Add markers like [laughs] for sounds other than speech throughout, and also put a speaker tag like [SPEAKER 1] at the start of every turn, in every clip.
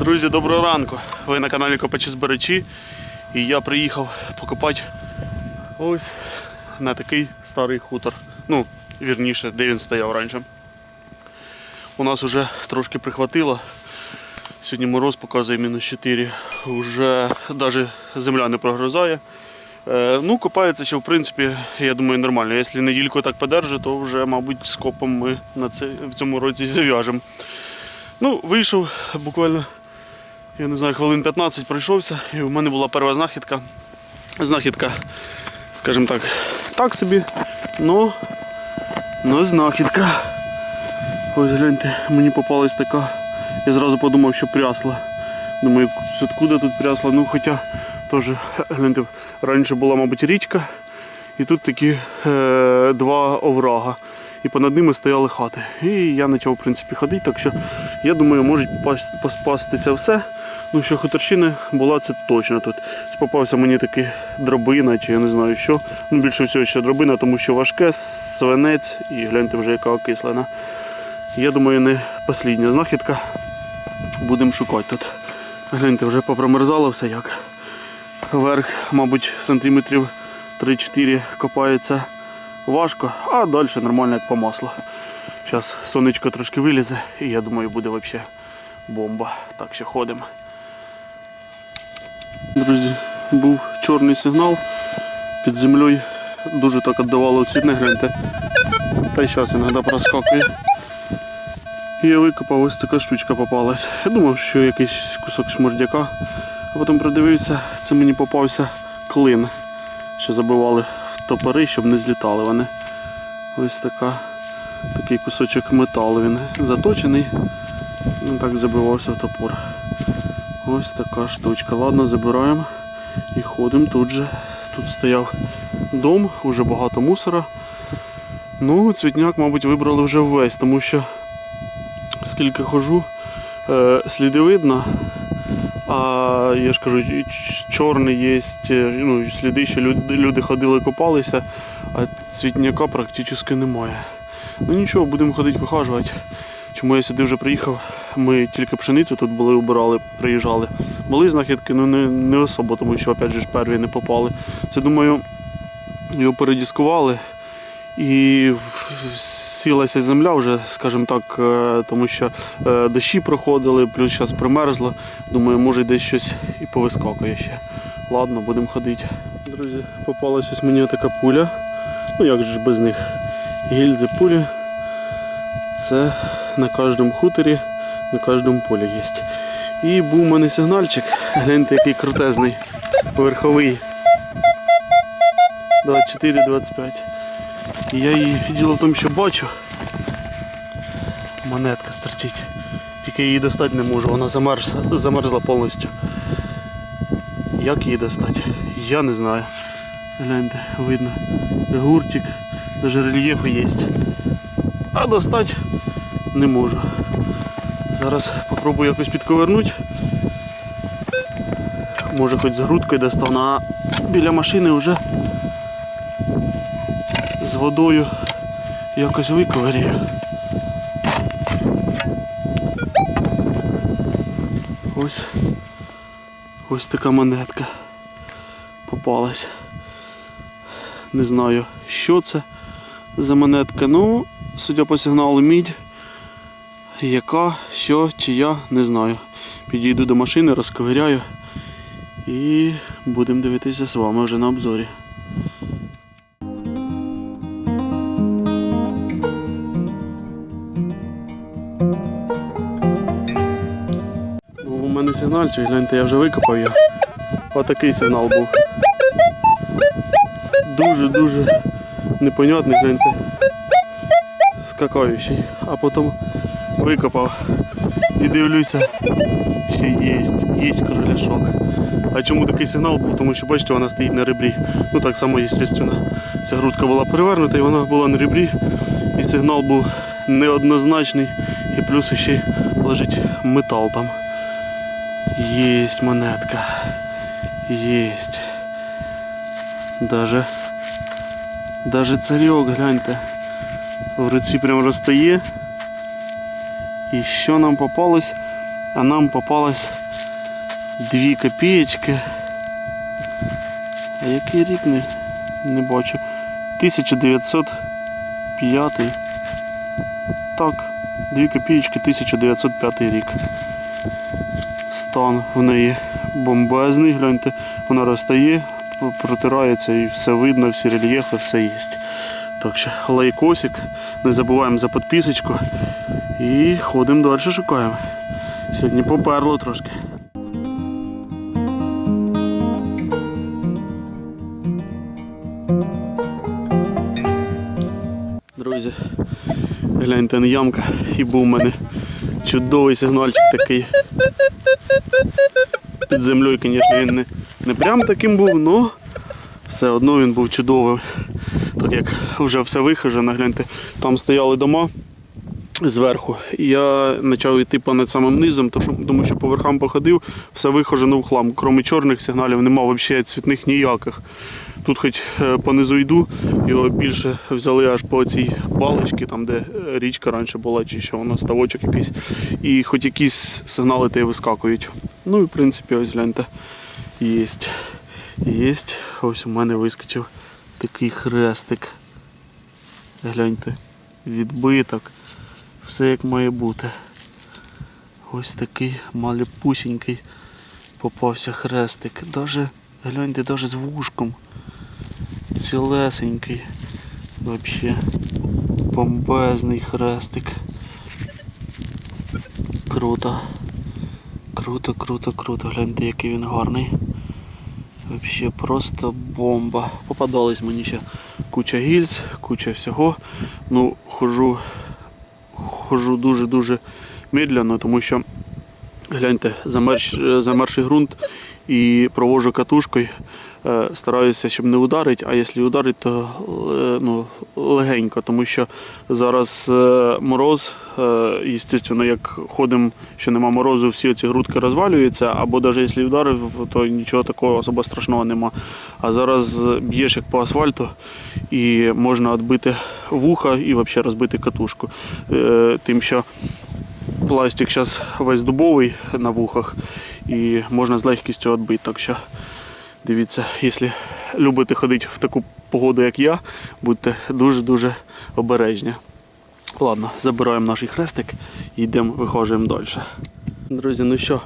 [SPEAKER 1] Друзі, доброго ранку. Ви на каналі Копачі Збирачі. І я приїхав покопати ось на такий старий хутор. Ну, вірніше, де він стояв раніше. У нас вже трошки прихватило. Сьогодні мороз показує мінус 4. Уже навіть земля не прогрозає. Е, ну, копається ще, в принципі, я думаю, нормально. Якщо недільку так подержи, то вже, мабуть, з копом ми на це, в цьому році зав'яжемо. Ну, вийшов буквально, я не знаю, хвилин 15 пройшовся, і в мене була перша знахідка. Знахідка, скажімо так, так собі, но, но знахідка. Ось гляньте, мені попалась така. Я зразу подумав, що прясла. Думаю, откуда тут прясла? Ну, хоча теж, гляньте, раніше була, мабуть, річка, і тут такі е, два оврага. І понад ними стояли хати. І я почав, в принципі, ходити, так що я думаю, може попас- поспастися все. Ну, що хуторщина була, це точно тут. Попався мені такий дробина, чи я не знаю що. Ну, більше всього ще дробина, тому що важке, свинець і гляньте вже яка окислена. Я думаю, не послідня знахідка. Будемо шукати тут. Гляньте, вже попромерзало все як. Верх, мабуть, сантиметрів 3-4 копається важко, а далі нормально як по маслу. Зараз сонечко трошки вилізе і я думаю буде взагалі бомба. Так що ходимо. Друзі, був чорний сигнал під землею. Дуже так віддавало цвітне, гляньте. Та й зараз іноді проскакує. І я викопав, ось така штучка попалась. Я думав, що якийсь кусок шмурдяка. А потім придивився, це мені попався клин, що забивали в топори, щоб не злітали вони. Ось така, такий кусочок металу він заточений. Він так забивався в топор. Ось така штучка. Ладно, забираємо і ходимо тут же. Тут стояв дом, вже багато мусора. Ну, цвітняк, мабуть, вибрали вже весь, тому що скільки хожу, е, сліди видно. А я ж кажу, чорний є, ну, сліди, люди, люди ходили копалися, а цвітняка практично немає. Ну нічого, будемо ходити вихажувати. Чому я сюди вже приїхав? Ми тільки пшеницю тут були, убирали, приїжджали. Були знахідки, ну не, не особо, тому що опять же перві не попали. Це думаю, його передіскували і сілася земля вже, скажімо так, е, тому що е, дощі проходили, плюс зараз примерзло. Думаю, може десь щось і повискакує ще. Ладно, будемо ходити. Друзі, попалася ось мені така пуля. Ну як же ж без них? Гільзи пулі. Це на кожному хуторі, на кожному полі є. І був у мене сигнальчик. Гляньте, який крутезний, верховий. 24-25. І я її діло в тому, що бачу. Монетка стерчить. Тільки її достати не можу, вона замерзла, замерзла повністю. Як її достати? Я не знаю. Гляньте, видно. Гуртик, навіть рельєфи є. А достати не можу. Зараз попробую якось підковернути. Може хоч з грудкою достану, а біля машини вже з водою якось виковирюю. Ось ось така монетка попалась. Не знаю, що це за монетка. Ну, судя по сигналу мідь. Яка, що, чия, не знаю. Підійду до машини, розковиряю і будемо дивитися з вами вже на обзорі. Був у мене сигнальчик, гляньте, я вже викопав його. Отакий сигнал був. Дуже-дуже непонятний, гляньте. Скакаючий. А потім викопав і дивлюся, ще є, є короляшок. А чому такий сигнал був? Тому що бачите, вона стоїть на ребрі. Ну так само, звісно. Ця грудка була перевернута і вона була на ребрі. І сигнал був неоднозначний. І плюс ще лежить метал там. Есть монетка. Есть. Даже, даже царек, гляньте. В руці прям розтає. І що нам попалось? А нам попалось 2 копеечки. А який рік не, не бачу. 1905. Так, 2 копеечки 1905 рік. Стан в неї бомбезний, гляньте, вона розтає, протирається і все видно, всі рельєфи, все є. Так що лайкосик, не забуваємо за підписочку і ходимо далі шукаємо. Сьогодні поперло трошки. Друзі, гляньте на ямка і був у мене чудовий сигнальчик такий. Під землею, звісно, він не, не прям таким був, але все одно він був чудовий. Як вже все вихожено, гляньте, там стояли дома зверху. І я почав йти понад самим низом, тому що по верхам походив, все вихожено в хлам. Крім чорних сигналів, нема взагалі цвітних ніяких. Тут хоч е, понизу йду, його більше взяли аж по цій балочці, там де е, річка раніше була, чи що воно ставочок якийсь. І хоч якісь сигнали те вискакують. Ну і в принципі, ось гляньте, єсть. Єсть. Ось у мене вискочив такий хрестик. Гляньте, відбиток. Все як має бути. Ось такий малепусінький попався хрестик. Даже, гляньте, даже з вушком. Цілесенький. Вообще бомбезний хрестик. Круто. Круто, круто, круто. Гляньте, який він гарний. Вообще просто бомба. Попадались мені ще куча гільз, куча всього. Ну, хожу, хожу дуже-дуже медленно, тому що гляньте, замерз, замерзший ґрунт і провожу катушкою. Е, Стараюся, щоб не ударити, а якщо ударить, то е, ну, легенько, тому що зараз е, мороз, звісно, як ходимо, що нема морозу, всі ці грудки розвалюються, або навіть якщо вдарив, то нічого такого особо страшного нема. А зараз б'єш як по асфальту і можна відбити вуха і взагалі розбити катушку. Тим, що пластик зараз весь дубовий на вухах і можна з легкістю відбити. Так що дивіться, якщо любите ходити в таку погоду, як я, будьте дуже-дуже обережні. Ладно, забираємо наш хрестик і йдемо, виходимо далі. Друзі, ну що,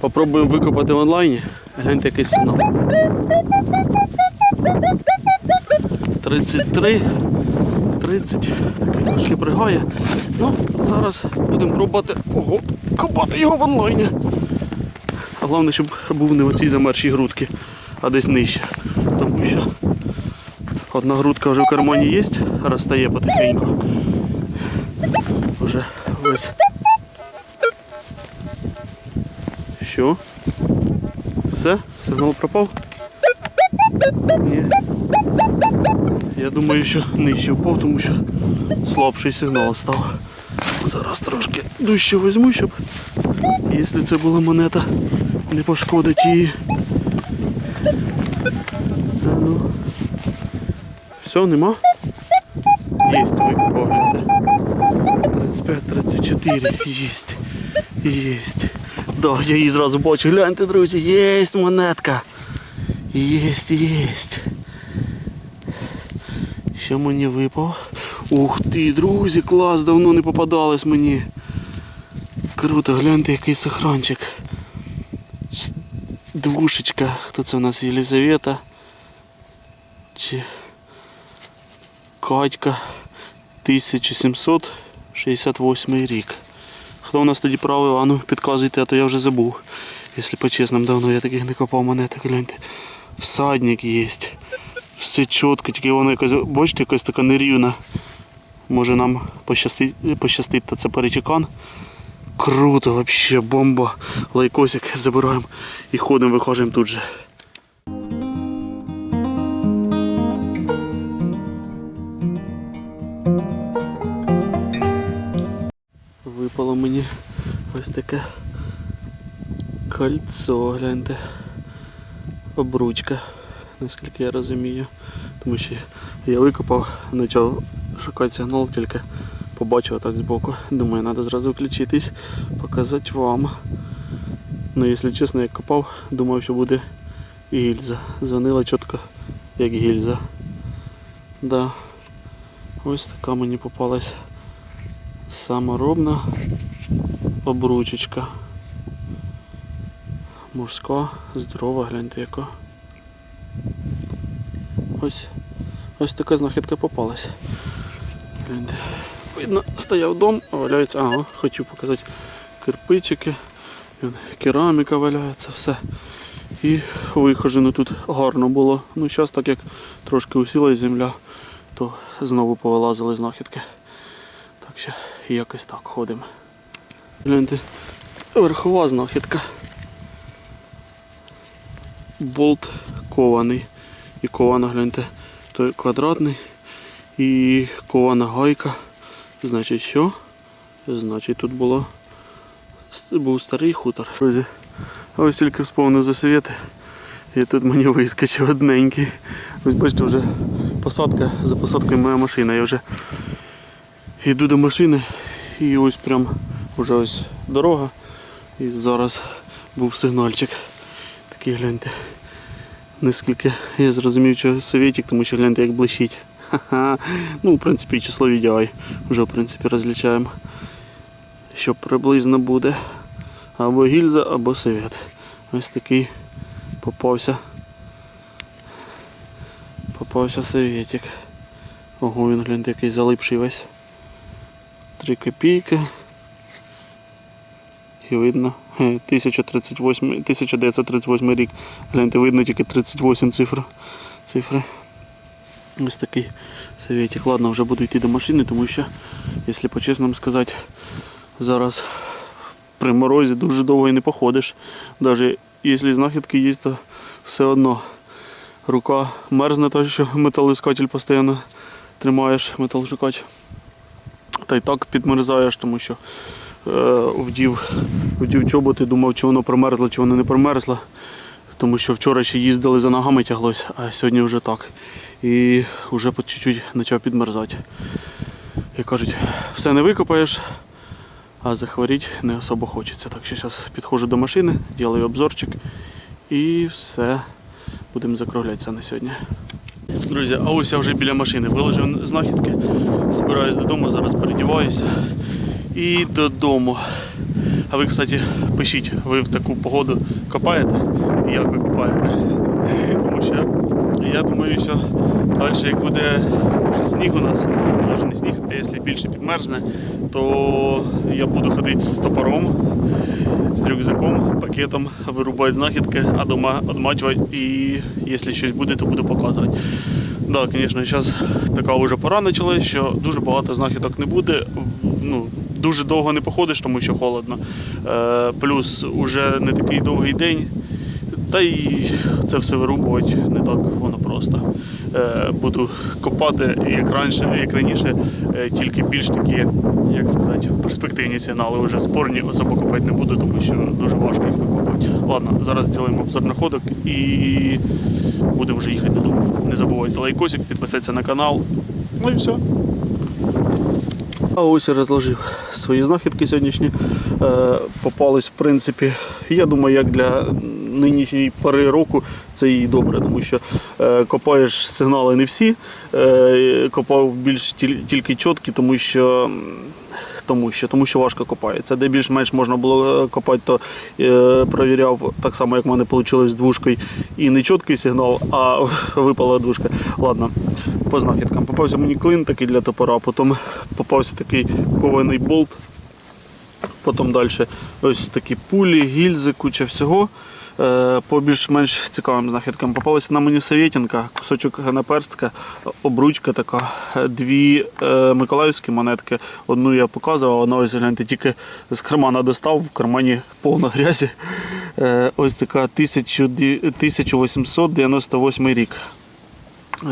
[SPEAKER 1] попробуємо викопати в онлайні. Гляньте, який сигнал. 33, 30, такий трошки пригає. Ну, зараз будемо пробувати ого, копати його в онлайні. А головне, щоб був не в оцій замершій грудці, а десь нижче. Тому що одна грудка вже в кармані є, розстає потихеньку. Вже весь. Що? Все? Сигнал пропав? Ні. Я думаю, що нижче впав, тому що слабший сигнал став. Зараз трошки дужче візьму, щоб якщо це була монета, не пошкодить її. А ну. Все, нема? Єсть, викопав, гляньте. 35-34, єсть. Єсть. Да, я її зразу бачу. Гляньте, друзі, єсть монетка. Єсть, єсть. Що мені випав? Ух ти, друзі, клас, давно не попадалось мені. Круто, гляньте, який сохранчик. Двушечка. Хто це у нас Єлизавета? Чи Катька 1768 рік. Хто у нас тоді правив? Ану, підказуйте, а то я вже забув. Якщо по-чесному, давно я таких не копав монеток, гляньте. Всадник є. Все чітко, тільки воно якось, бачите, якась така нерівна. Може нам пощастить, пощастить та це перечекан. Круто, вообще бомба. Лайкосик забираємо і ходимо, виходимо тут же. Ось таке кольцо, гляньте. Обручка, наскільки я розумію. Тому що я викопав, почав шукати сигнал, тільки Побачив так збоку. Думаю, треба зразу включитись, показати вам. Ну, якщо чесно, як копав, думав, що буде гільза. Дзвонила чітко, як гільза. Да. Ось така мені попалась саморобна обручечка. Морська, здорова, гляньте яка. Ось, ось така знахідка попалась. Гляньте. Видно, стояв дом, а валяється. Ага, хотів показати кирпичики. Кераміка валяється, все. І вихожено тут гарно було. Ну, зараз, так як трошки усілась земля, то знову повилазили знахідки. Так що якось так ходимо. Гляньте, верхова знахідка. Болт кований. І кована, гляньте, той квадратний. І кована гайка. Значить що? Значить тут було був старий хутор. Друзі, ось тільки вспомнив за совєти. І тут мені вискочив одненький. Ось бачите, вже посадка, за посадкою моя машина. Я вже йду до машини і ось прям вже ось дорога. І зараз був сигнальчик. Такий гляньте. Наскільки я зрозумів, що совєтик, тому що гляньте як блищить. Ха-ха. Ну, в принципі, число VDI вже в принципі розлічаємо. Що приблизно буде. Або гільза, або совєт. Ось такий попався. Попався совєтик. Ого, він гляньте, який залипший весь. Три копійки. І видно. 1038, 1938 рік. Гляньте, видно тільки 38 цифр. цифри. Ось такий совєтик. Ладно, вже буду йти до машини, тому що, якщо по-чесному сказати, зараз при морозі дуже довго і не походиш. Навіть якщо знахідки є, то все одно рука мерзне, то що металоіскатель постійно тримаєш, металошукач. Та й так підмерзаєш, тому що е, вдів, вдів чоботи, думав, чи воно промерзло, чи воно не промерзло. Тому що вчора ще їздили за ногами тяглось, а сьогодні вже так. І вже по чуть-чуть почав підмерзати. Як кажуть, все не викопаєш, а захворіти не особо хочеться. Так що зараз підходжу до машини, роблю обзорчик і все. Будемо закруглятися на сьогодні. Друзі, а ось я вже біля машини. Виложив знахідки, збираюсь додому, зараз передіваюся. І додому. А ви, кстати, пишіть, ви в таку погоду копаєте? І як ви копаєте? Тому що я думаю, що далі як буде вже сніг у нас, навіть не сніг, а якщо більше підмерзне, то я буду ходити з топором, з рюкзаком, пакетом, вирубати знахідки, а дома відмачувати і якщо щось буде, то буду показувати. Так, да, звісно, зараз така вже пора почалась, що дуже багато знахідок не буде. Ну, дуже довго не походиш, тому що холодно. Е, плюс уже не такий довгий день. Та й це все вирубувати не так воно просто. Е, буду копати як раніше, як раніше, е, тільки більш такі, як сказати, перспективні сигнали. Вже спорні особо копати не буду, тому що дуже важко їх викопувати. Ладно, зараз зробимо обзор находок і будемо вже їхати додому. Не забувайте лайкосик, підписатися на канал. Ну і все. Ось розложив свої знахідки сьогоднішні. Е, попались, в принципі, я думаю, як для нинішньої пори року це і добре, тому що е, копаєш сигнали не всі. Е, копав більш тільки чіткі, тому що. Тому що, тому що важко копається. Де більш-менш можна було е, копати, то е, провіряв так само, як в мене вийшло з двушкою. І не чіткий сигнал, а [laughs] випала двушка. Ладно, по знахідкам. Попався мені клин такий для топора, потім попався такий кований болт. Потім далі ось такі пулі, гільзи, куча всього. Е, По більш-менш цікавим знахідкам. Попалася на мені совєтінка, кусочок наперстка, обручка така, е, дві е, миколаївські монетки. Одну я показував, вона ось гляньте, тільки з кармана достав, в кармані повно грязі. Е, Ось така 1898 рік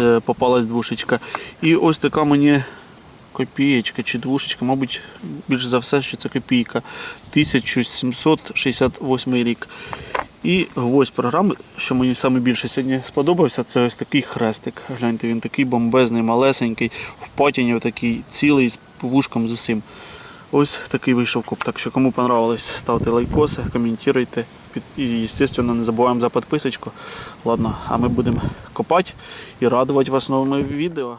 [SPEAKER 1] е, попалась двушечка. І ось така мені копієчка чи двушечка, мабуть, більш за все, що це копійка. 1768 рік. І гвоздь програми, що мені саме більше сьогодні сподобався, це ось такий хрестик. Гляньте, він такий бомбезний, малесенький, в патіні такий цілий з вушком з усім. Ось такий вийшов коп. Так що кому понравилось, ставте лайкоси, коментуйте. І, звісно, не забуваємо за підписочку. Ладно, а ми будемо копати і радувати вас новими відео.